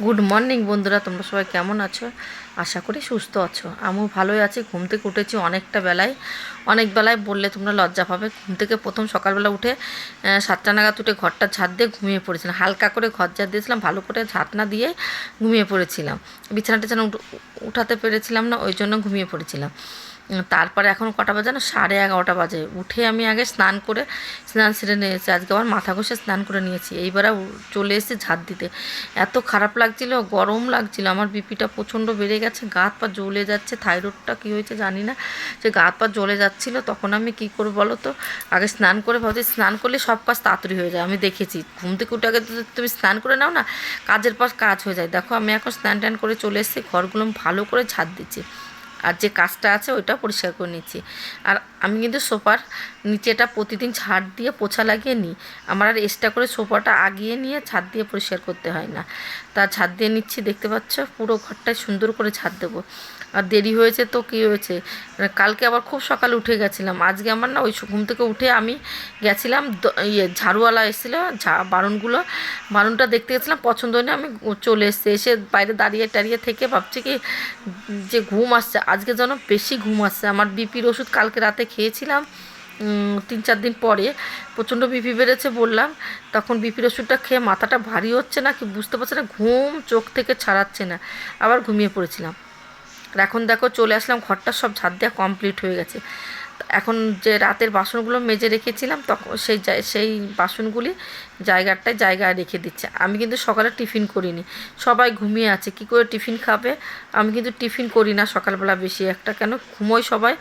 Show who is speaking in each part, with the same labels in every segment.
Speaker 1: Good morning বন্ধুরা। তোমরা সবাই কেমন আছো? আশা করি সুস্থ আছো। আমিও ভালোই আছি। ঘুম থেকে উঠেছি অনেকটা বেলায়। অনেক বেলায় বললে তোমরা লজ্জা পাবে। ঘুম থেকে প্রথম সকালবেলা উঠে সাতটা নাগাদ উঠে ঘরটা ঝাড় দিয়ে ঘুমিয়ে পড়েছিলাম। হালকা করে ঘর ঝাড় দিয়েছিলাম, ভালো করে ঝাঁট না দিয়ে ঘুমিয়ে পড়েছিলাম। বিছানা টিছানা উঠ- উঠাতে পেরেছিলাম না, ওই জন্য ঘুমিয়ে পড়েছিলাম। তারপরে এখন কটা বাজে না সাড়ে এগারোটা বাজে। উঠে আমি আগে স্নান করে, স্নান সেরে নিয়েছি। আজকে আমার মাথা ঘষে স্নান করে নিয়েছি। এইবারে চলে এসেছি ঝাঁট দিতে। এত খারাপ লাগছিল, গরম লাগছিল। আমার বিপিটা প্রচণ্ড বেড়ে গেছে, গা হাত পা জ্বলে যাচ্ছে। থাইরয়েডটা কী হয়েছে জানি না। যে গা হাত পা জ্বলে যাচ্ছিল, তখন আমি কী করব বলো তো? আগে স্নান করে ভাবছি, স্নান করলে সব কাজ তাড়াতাড়ি হয়ে যায়। আমি দেখেছি, ঘুম থেকে উঠে আগে তুমি স্নান করে নাও না, কাজের পর কাজ হয়ে যায়। দেখো, আমি এখন স্নান টান করে চলে এসেছি, ঘরগুলো ভালো করে ঝাঁট দিচ্ছি। আর যে কাজটা আছে ওইটা পরিষ্কার করে নিচ্ছি। আর আমি কিন্তু সোফার নিচেটা প্রতিদিন ছাদ দিয়ে পোছা লাগিয়ে নিই। আমার আর এক্সট্রা করে সোফাটা আগিয়ে নিয়ে ছাদ দিয়ে পরিষ্কার করতে হয় না। তা ছাদ দিয়ে নিচ্ছি, দেখতে পাচ্ছ? পুরো ঘরটায় সুন্দর করে ছাদ দেবো। আর দেরি হয়েছে তো কী হয়েছে? মানে কালকে আবার খুব সকালে উঠে গেছিলাম। আজকে আমার না ওই ঘুম থেকে উঠে আমি গেছিলাম ইয়ে ঝাড়ুওয়ালা এসেছিল, ঝা বারুনগুলো। বারুনটা দেখতে গেছিলাম, পছন্দ হয়নি, আমি চলে এসেছি। এসে বাইরে দাঁড়িয়ে টাড়িয়ে থেকে ভাবছি কি যে ঘুম আসছে। আজকে যেন বেশি ঘুম আসছে। আমার বিপির ওষুধ কালকে রাতে খেয়েছিলাম তিন চার দিন পরে। প্রচণ্ড বিপি বেড়েছে বললাম। তখন বিপির ওষুধটা খেয়ে মাথাটা ভারী হচ্ছে না, কি বুঝতে পারছে না, ঘুম চোখ থেকে ছাড়াচ্ছে না। আবার ঘুমিয়ে পড়েছিলাম। আর এখন দেখো চলে আসলাম, ঘরটা সব ঝাড় দেওয়া কমপ্লিট হয়ে গেছে। এখন যে রাতের বাসনগুলো মেজে রেখেছিলাম তখন সেই সেই বাসনগুলি জায়গাটায় জায়গায় রেখে দিচ্ছে। আমি কিন্তু সকালে টিফিন করিনি। সবাই ঘুমিয়ে আছে, কি করে টিফিন খাবে? আমি কিন্তু টিফিন করি না সকালবেলা বেশি। একটা কেন? ঘুমোই সবাই।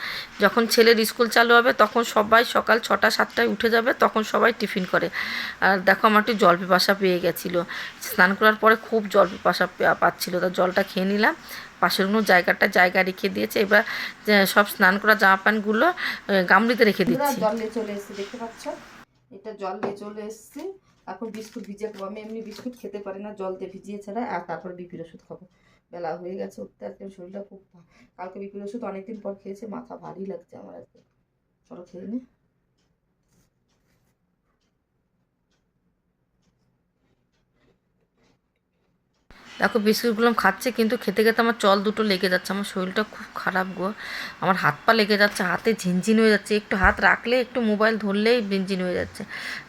Speaker 1: যখন ছেলের স্কুল চালু হবে, তখন সবাই সকাল ছটা, সাতটায় উঠে যাবে, তখন সবাই টিফিন করে। আর দেখো আমার একটু জল পিপাসা পেয়ে গেছিল। স্নান করার পরে খুব জল পিপাসা পাচ্ছিলো। তা জলটা খেয়ে নিলাম। পাশের কোনো জায়গাটা জায়গা রেখে দিয়েছে। এবার সব স্নান করা জামা প্যান্টগুলো গামলিতে রেখে দিচ্ছি।
Speaker 2: জল দিয়ে চলে এসেছি দেখতে পাচ্ছ? এটা জল দিয়ে চলে এসেছি। এখন বিস্কুট ভিজিয়ে খাব। আমি এমনি বিস্কুট খেতে পারি না জল দিয়ে ভিজিয়ে ছাড়া। আর তারপর বিপির ওষুধ খাব। বেলা হয়ে গেছে উঠতে আজকে শরীরটা খুব কালকে বিপির ওষুধ অনেকদিন পর খেয়েছে মাথা ভারী লাগছে আমার আজকে। চলো খেয়ে নি।
Speaker 1: দেখো বিস্কুটগুলো খাচ্ছে, কিন্তু খেতে খেতে আমার চল দুটো লেগে যাচ্ছে, আমার শরীরটা খুব খারাপ গো। আমার হাত পা লেগে যাচ্ছে, হাতে ঝিনঝিন হয়ে যাচ্ছে, একটু হাত রাখলে, একটু মোবাইল ধরলেই ঝিনঝিন হয়ে যাচ্ছে।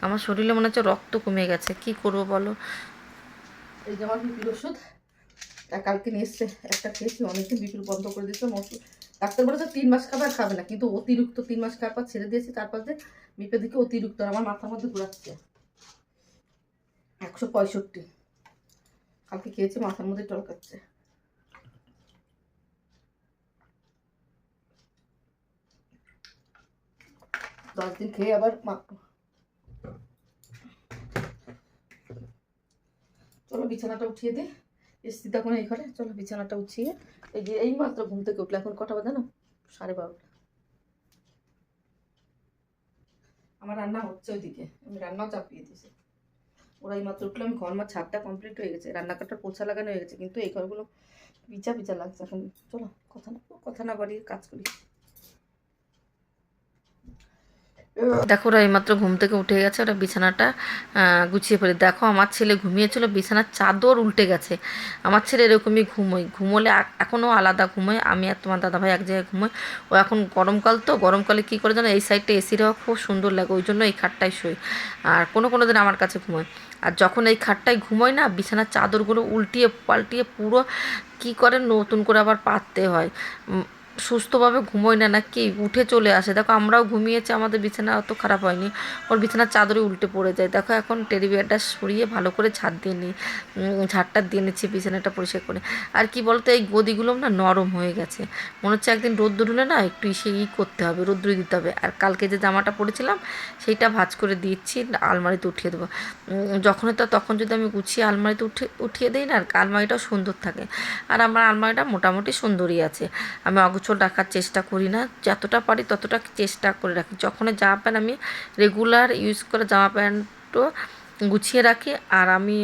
Speaker 1: আমার শরীরে মনে হচ্ছে রক্ত কমে গেছে, কি করব বলো?
Speaker 2: এই যে আমার বিপির ওষুধ, তা কালকে নিয়ে এসছে একটা খেয়েছি, অনেকদিন বিপির বন্ধ করে দিয়েছিলাম ওষুধ ডাক্তার বলেছে তিন মাস খাবার খাবে না, কিন্তু অতিরিক্ত তিন মাস পর ছেড়ে দিয়েছি তারপর যে বিপের দিকে অতিরিক্ত আমার মাথার মধ্যে ঘুরাচ্ছে। একশো পঁয়ষট্টি। কালকে খেয়েছি মাথার মধ্যে টলকাচ্ছে। দশ দিন খেয়ে আবার চলো বিছানাটা উঠিয়ে দে। এসছি তখন এই ঘরে। চলো বিছানাটা উঠিয়ে এই যে এই মাত্র ঘুম থেকে উঠলে। এখন কটা বাজে না সাড়ে বারোটা। আমার রান্না হচ্ছে ওইদিকে। আমি রান্নাও চাপিয়ে দিয়েছি। ওরা এই মাত্র উঠলে, আমি ঘর আমার ছাদটা কমপ্লিট হয়ে গেছে, রান্নাঘরটা পোছা লাগানো হয়ে গেছে, কিন্তু এই ঘরগুলো পিচা পিচা লাগছে। এখন চলো, কথা না কথা না বাড়িয়ে কাজ করি।
Speaker 1: দেখো ওরা এইমাত্র ঘুম থেকে উঠে গেছে, ওরা বিছানাটা গুছিয়ে ফেলে। দেখো আমার ছেলে ঘুমিয়েছিল, বিছানার চাদর উল্টে গেছে। আমার ছেলে এরকমই ঘুমোয়। ঘুমোলে এখনও আলাদা ঘুমোয়। আমি আর তোমার দাদাভাই এক জায়গায় ঘুমোয়। ও এখন গরমকাল তো, গরমকালে কী করে জানো, এই সাইডটা এসির হাওয়া খুব সুন্দর লাগে, ওই জন্য এই খাটটায় শোয়। আর কোনো কোনো দিন আমার কাছে ঘুমোয়। আর যখন এই খাটটায় ঘুমোয় না, বিছানার চাদরগুলো উল্টিয়ে পাল্টিয়ে পুরো কী করে নতুন করে আবার পাততে হয়। সুস্থভাবে ঘুমোয় না, নাকি উঠে চলে আসে? দেখো, আমরাও ঘুমিয়েছি, আমাদের বিছানা অত খারাপ হয়নি। ওর বিছানার চাদরে উল্টে পড়ে যায়। দেখো, এখন টেডি বিয়ারটা সরিয়ে ভালো করে ঝাড় দিয়ে নিই ঝাড়টা দিয়ে নিচ্ছি বিছানাটা পরিষ্কার করে। আর কি বলতো, এই গদিগুলো না নরম হয়ে গেছে। মনে হচ্ছে একদিন রোদ্দুর হলে না একটু ইসে ই করতে হবে রোদ্দুরে দিতে হবে। আর কালকে যে জামাটা পরেছিলাম, সেইটা ভাজ করে দিচ্ছি, আলমারিতে উঠিয়ে দেবো। যখন তো তখন যদি আমি গুছিয়ে আলমারিতে উঠে, উঠিয়ে দিই না, আর আলমারিটাও সুন্দর থাকে। আর আমার আলমারিটা মোটামুটি সুন্দরই আছে। আমি অগোছল রাখার চেষ্টা করি না। যতটা পারি ততটা চেষ্টা করে রাখি। যখন জামা প্যান্ট আমি রেগুলার ইউজ করে জামা প্যান্টও গুছিয়ে রাখি আর আমি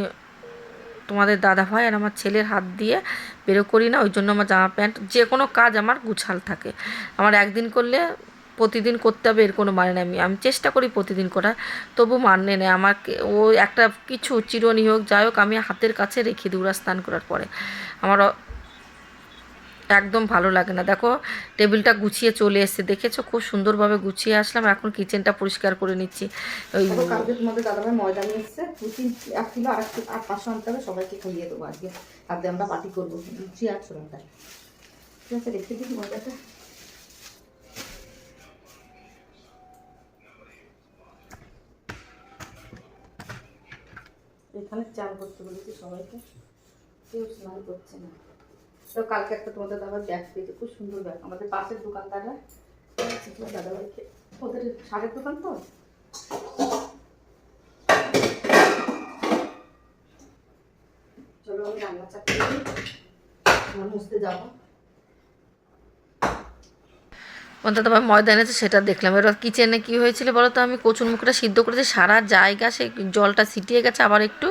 Speaker 1: তোমাদের দাদা ভাই আর আমার ছেলের হাত দিয়ে বেরো করি না, ওই জন্য আমার জামা প্যান্ট যে কোনো কাজ আমার গুছাল থাকে। আমার একদিন করলে প্রতিদিন করতে হবে, এর কোনো মানে নেই। আমি আমি চেষ্টা করি প্রতিদিন করার, তবু মানে নেই। আমাকে, ও একটা কিছু চিরনি হোক, যাই হোক, আমি হাতের কাছে রেখে দিই ওরা স্নান করার পরে। আমার একদম ভালো লাগে না। দেখো, টেবিলটা গুছিয়ে চলে এসেছে, দেখেছ? খুব সুন্দরভাবে গুছিয়ে আসলাম। এখন কিচেনটা পরিষ্কার করে নিচ্ছি। ওই
Speaker 2: কালকে তোমাদের দাদাভাই ময়দা নিয়ে এসছে। দু তিন, এক কিলো আর আর পাঁচশো আনতে হবে। সবাইকে খাইয়ে দেবো আজকে। আজকে আমরা পার্টি করব। লুচি আর ছোলাটা ঠিক আছে, রেখে দিই ময়দাটা। এখানে চান করতে বলেছি সবাইকে। কেউ স্নান করছে না। তো কালকে একটা তোমাদের দাদা ব্যাগ পেয়েছে খুব সুন্দর ব্যাগ। আমাদের পাশের দোকানদাররা দাদাভাইকে। ওদের শাড়ির দোকান তো? চলো আমি রান্না চাকরি মুছতে যাব।
Speaker 1: অন্তত আবার ময়দা এনেছে সেটা দেখলাম। এবার কিচেনে কি হয়েছিল বলো তো আমি কচুর মুখটা সিদ্ধ করেছি, সারা জায়গা সে জলটা ছিটিয়ে গেছে, আবার একটু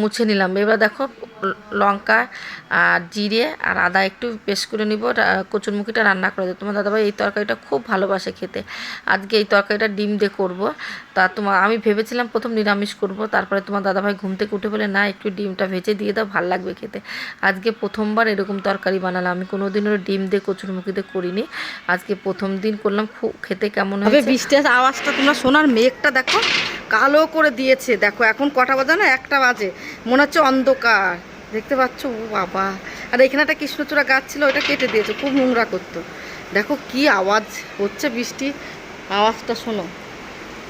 Speaker 1: মুছে নিলাম। এবার দেখো, লঙ্কা আর জিরে আর আদা একটু পেস্ট করে নিব কচুরমুখিটা রান্না করে দেবো। তোমার দাদাভাই এই তরকারিটা খুব ভালোবাসে খেতে। আজকে এই তরকারিটা ডিম দিয়ে করব। তা তোমার আমি ভেবেছিলাম প্রথম নিরামিষ করব, তারপরে তোমার দাদাভাই ঘুম থেকে উঠে বলে, না, একটু ডিমটা ভেজে দিয়ে দাও, ভালো লাগবে খেতে। আজকে প্রথমবার এরকম তরকারি বানালাম। আমি কোনোদিনও ডিম দিয়ে কচুরমুখি দিয়ে করিনি। আজকে প্রথম দিন করলাম খুব খেতে কেমন হবে
Speaker 2: বৃষ্টির আওয়াজটা তোমরা সোনার মেঘটা দেখো কালো করে দিয়েছে। দেখো এখন কটা বাজে না? একটা বাজে। মনে হচ্ছে অন্ধকার। দেখতে পাচ্ছ? ও বাবা। আর এখানে একটা কৃষ্ণচূড়া গাছ ছিল ওটা কেটে দিয়েছে খুব নোংরা করতো। দেখো কি আওয়াজ হচ্ছে বৃষ্টি। আওয়াজটা শোনো।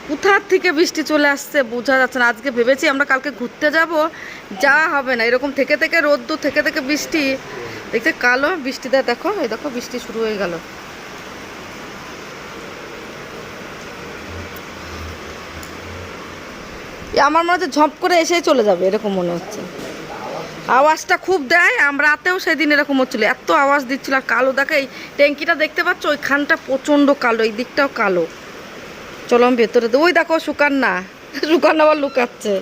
Speaker 2: কোথার থেকে বৃষ্টি চলে আসছে বোঝা যাচ্ছে না। আজকে ভেবেছি আমরা কালকে ঘুরতে যাব যা হবে না। এরকম থেকে থেকে রোদ্দুর থেকে থেকে বৃষ্টি। দেখতে কালো বৃষ্টিটা দেখো, এই দেখো বৃষ্টি শুরু হয়ে গেল। আমার মনে হচ্ছে ঝপ করে এসেই চলে যাবে, এরকম মনে হচ্ছে। আওয়াজটা খুব দেয়, আমরা রাতেও সেদিন এরকম হচ্ছিল, এত আওয়াজ দিচ্ছিল, আর কালো দেখে এই ট্যাঙ্কিটা দেখতে পাচ্ছ? ওইখানটা প্রচণ্ড কালো, এই দিকটাও কালো। চলো আমি ভেতরে। ওই দেখো সুকান্না সুকান্না আবার লুকাচ্ছে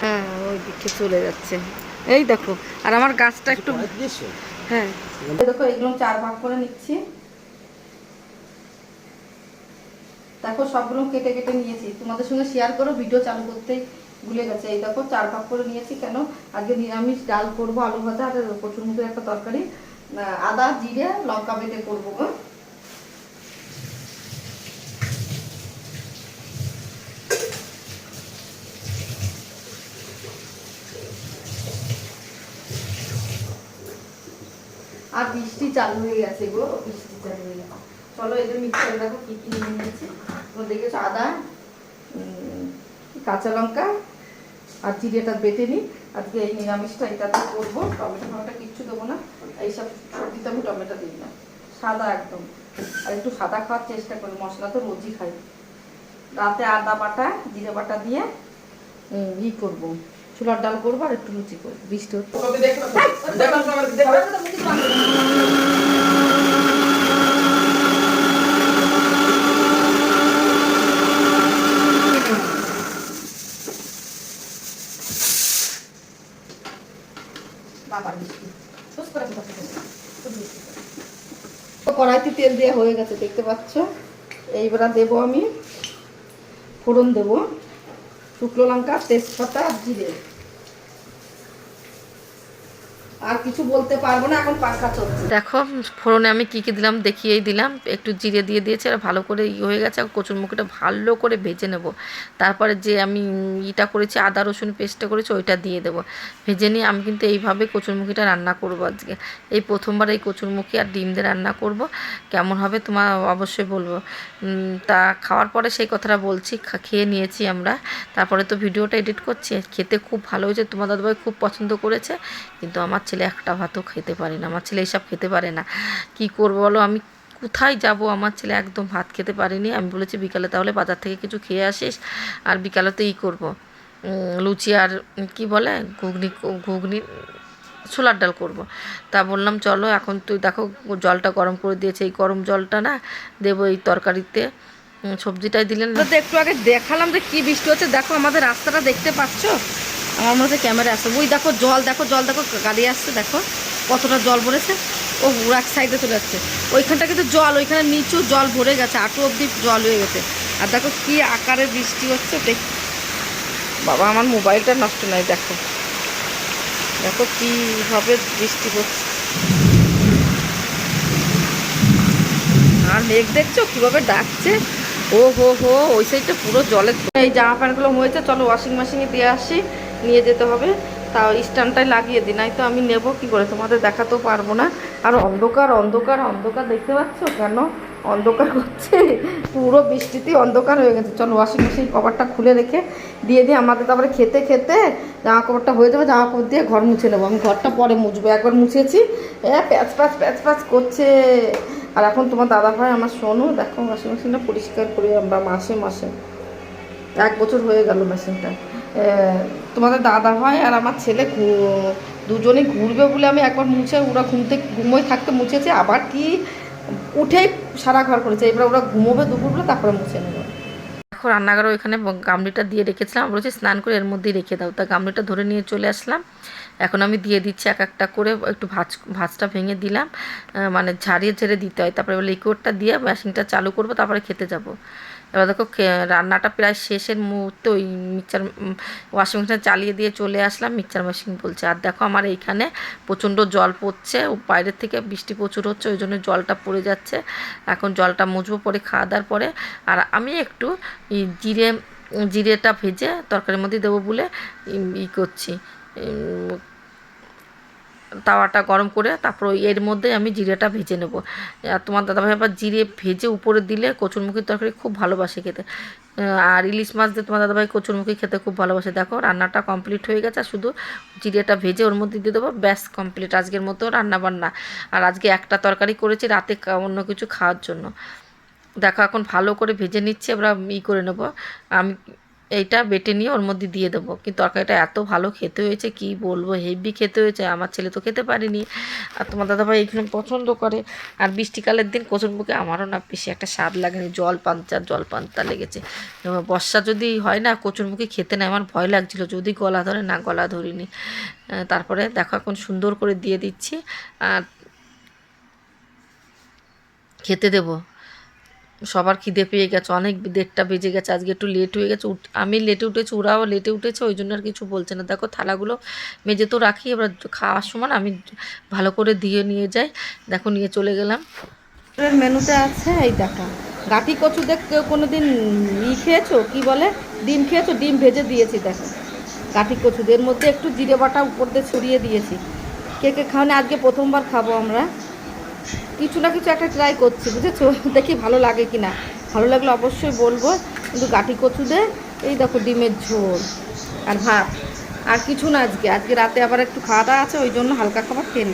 Speaker 2: হ্যাঁ দিকে চলে যাচ্ছে। এই দেখো আর আমার গাছটা একটু হ্যাঁ। দেখো এগুলো চার ভাগ করে নিচ্ছি। দেখো সবগুলো কেটে কেটে নিয়েছি। তোমাদের সঙ্গে শেয়ার করো ভিডিও চালু করতেই ভুলে গেছে। এই দেখো চার ভাগ করে নিয়েছি কেন? আজকে নিরামিষ ডাল করব আলু ভাজা আর প্রচুর মুখের একটা তরকারি। আদা জিরে লঙ্কা বেটে করব। আর বৃষ্টি চালু হয়ে গেছে গো, বৃষ্টি চালু হয়ে গেছে। চলো এদের মিক্সারে দেখো কি কি নিয়ে নিয়েছি। তোমরা দেখেছ আদা কাঁচা লঙ্কা আর জিরেটা বেটে নিই। আজকে এই নিরামিষটা এটাতে করব, টমেটো টমেটো কিচ্ছু দেবো না। এইসব সবজিতে আমি টমেটো দিই না। সাদা একদম। আর একটু সাদা খাওয়ার চেষ্টা করি, মশলা তো রোজই খাই। রাতে আদা বাটা, জিরে বাটা দিয়ে ই করব। ছোলার ডাল করব আর একটু লুচি করব বৃষ্টি কড়াইতে তেল দেওয়া হয়ে গেছে দেখতে পাচ্ছ? এইবার দেবো আমি ফোড়ন দেবো শুকনো লঙ্কা তেজপাতা আর জিরে। আর কিছু বলতে পারব না, এখন পাখা চলছে।
Speaker 1: দেখো, ফোড়নে আমি কী কী দিলাম দেখিয়েই দিলাম। একটু জিরে দিয়ে দিয়েছি আর ভালো করে ই হয়ে গেছে। কচুর মুখিটা ভালো করে ভেজে নেব। তারপরে যে আমি ইটা করেছি, আদা, রসুন পেস্টটা করেছি, ওইটা দিয়ে দেবো। ভেজে নিয়ে আমি কিন্তু এইভাবে কচুরমুখিটা রান্না করব আজকে। এই প্রথমবার এই কচুরমুখি আর ডিম দিয়ে রান্না করব। কেমন হবে তোমার অবশ্যই বলব। তা খাওয়ার পরে সেই কথাটা বলছি খেয়ে নিয়েছি আমরা। তারপরে তো ভিডিওটা এডিট করছি। খেতে খুব ভালো হয়েছে। তোমার দাদাভাই খুব পছন্দ করেছে। কিন্তু আমার ছেলে একটা ভাতও খেতে পারে না, আমার ছেলে এইসব খেতে পারে না। কি করব বলো? আমি কোথায় যাব? আমার ছেলে একদম ভাত খেতে পারেনি। আমি বলেছি, বিকালে তাহলে বাজার থেকে কিছু খেয়ে আসিস, আর বিকালে তো ই করব। লুচি আর কি বলে? ঘুগনি ঘুগনি, ছোলার ডাল করব। তা বললাম, চলো, এখন তুই দেখো, জলটা গরম করে দিয়েছে। এই গরম জলটা না দেবো এই তরকারিতে। সবজিটাই দিলেন
Speaker 2: একটু আগে দেখালাম যে কি বৃষ্টি হচ্ছে। দেখো, আমাদের রাস্তাটা দেখতে পাচ্ছ? আমার মনে হচ্ছে ক্যামেরা আসছে ওই দেখো জল দেখো জল, দেখো গাড়ি আসছে, দেখো কতটা জল ভরেছে। ও এক সাইডে চলে যাচ্ছে। ওইখানটা কিন্তু জল, ওইখানে নিচু জল ভরে গেছে, আটু অবধি জল হয়ে গেছে। আর দেখো কি আকারে বৃষ্টি হচ্ছে, দেখ। বাবা, আমার মোবাইলটা নষ্ট নয় দেখো। দেখো কীভাবে বৃষ্টি হচ্ছে। আর মেঘ দেখছ? কীভাবে ডাকছে? ও হো হো, ওই সাইডটা পুরো জলে এই জামা প্যান্টগুলো হয়েছে, চলো ওয়াশিং মেশিনে দিয়ে আসি। নিয়ে যেতে হবে। তাও স্ট্যান্ডটাই লাগিয়ে দিই নাই তো আমি নেব কি করে? তোমাদের দেখাতেও পারব না। আর অন্ধকার অন্ধকার অন্ধকার, দেখতে পাচ্ছ কেন? অন্ধকার করছে। পুরো বৃষ্টিতেই অন্ধকার হয়ে গেছে। চলো ওয়াশিং মেশিন কভারটা খুলে রেখে দিয়ে দিয়ে আমাদের। তারপরে খেতে খেতে জামা কাপড়টা হয়ে যাবে। জামা কাপড় দিয়ে ঘর মুছে নেব। আমি ঘরটা পরে মুছবো। একবার মুছেছি। এ, প্যাচ প্যাচ প্যাচ প্যাচ করছে। আর এখন তোমার দাদা ভাই আমার শোনো দেখো ওয়াশিং মেশিনটা পরিষ্কার করি আমরা মাসে মাসে। এক বছর হয়ে গেল মেশিনটা তোমাদের দাদা হয় আর আমার ছেলে দুজনে ঘুরবে বলে আমি একবার মুছে, ওরা ঘুমতে, ঘুমোয় থাকতে মুছেছে, আবার কি উঠেই সারা ঘর করেছে, এবার ওরা ঘুমোবে দুপুরবেলা তারপরে মুছে নেবে।
Speaker 1: দেখো, রান্নাঘরে ওইখানে গামলিটা দিয়ে রেখেছিলাম বলছি স্নান করে এর মধ্যেই রেখে দাও, তা গামলিটা ধরে নিয়ে চলে আসলাম। এখন আমি দিয়ে দিচ্ছি এক একটা করে, একটু ভাজ, ভাজটা ভেঙে দিলাম মানে ঝাড়িয়ে ঝেড়ে দিতে হয়, তারপরে লিকুইডটা দিয়ে মেশিনটা চালু করব, তারপরে খেতে যাব। এবার দেখো রান্নাটা প্রায় শেষের মুহূর্তে ওই মিক্সচার ওয়াশিং মেশিন চালিয়ে দিয়ে চলে আসলাম মিক্সচার মেশিন বলছে। আর দেখো আমার এইখানে প্রচণ্ড জল পড়ছে, ও বাইরের থেকে বৃষ্টি প্রচুর হচ্ছে, ওই জন্য জলটা পড়ে যাচ্ছে। এখন জলটা মুছবো পরে, খাওয়া দাওয়ার পরে। আর আমি একটু জিরে, জিরেটা ভেজে তরকারির মধ্যে দেবো বলে ই- করছি। তাওয়াটা গরম করে তারপর এর মধ্যে আমি জিরেটা ভেজে নেব। তোমার দাদাভাই আবার জিরে ভেজে উপরে দিলে কচুরমুখির তরকারি খুব ভালোবাসে খেতে। আর ইলিশ মাছ দিয়ে তোমার দাদাভাই কচুরমুখি খেতে খুব ভালোবাসে। দেখো রান্নাটা কমপ্লিট হয়ে গেছে, আর শুধু জিরেটা ভেজে ওর মধ্যে দিয়ে দেবো, ব্যাস কমপ্লিট। আজকের মতো রান্না বান্না আর আজকে একটা তরকারি করেছি রাতে অন্য কিছু খাওয়ার জন্য। দেখো এখন ভালো করে ভেজে নিচ্ছে আমরা ই করে নেব। আমি এইটা বেটে নিয়ে ওর মধ্যে দিয়ে দেবো। কিন্তু তরকারিটা এত ভালো খেতে হয়েছে, কি বলব? হেভি খেতে হয়েছে। আমার ছেলে তো খেতে পারেনি। আর তোমার দাদাভাই এখানে পছন্দ করে। আর বৃষ্টিকালের দিন কচুর মুখে আমারও না বেশি একটা স্বাদ লাগেনি জল পান্তা জল পান্তা লেগেছে বর্ষা যদি হয় না, কচুর মুখে খেতে না, আমার ভয় লাগছিল। যদি গলা ধরে, না গলা ধরিনি। তারপরে দেখো, এখন সুন্দর করে দিয়ে দিচ্ছি। আর খেতে দেবো। সবার খিদে পেয়ে গেছে, অনেক দেড়টা বেজে গেছে, আজকে একটু লেট হয়ে গেছে আমি লেটে উঠেছি, ওরাও লেটে উঠেছে, ওই জন্য আর কিছু বলছে না। দেখো থালাগুলো মেজে তো রাখি, এবার খাওয়ার সময় আমি ভালো করে দিয়ে নিয়ে যাই। দেখো নিয়ে চলে গেলাম।
Speaker 2: মেনুতে আছে, এই দেখো, গাঠি কচু দেখ কোনো দিন ই খেয়েছো? কী বলে? ডিম খেয়েছো? ডিম ভেজে দিয়েছি, দেখো। গাঠি কচুদের মধ্যে একটু জিরে বাটা উপর দিয়ে ছড়িয়ে দিয়েছি। কে কে খাওয়ানে আজকে প্রথমবার খাব আমরা। কিছু না কিছু একটা ট্রাই করছি, বুঝেছ? দেখি ভালো লাগে কি না ভালো লাগলে অবশ্যই বলব, কিন্তু গাঠি কচুদের, এই দেখো ডিমের ঝোল আর ভাত। আর কিছু না আজকে। আজকে রাতে আবার একটু খাওয়া দাওয়া আছে, ওই জন্য হালকা খাবার খেয়ে।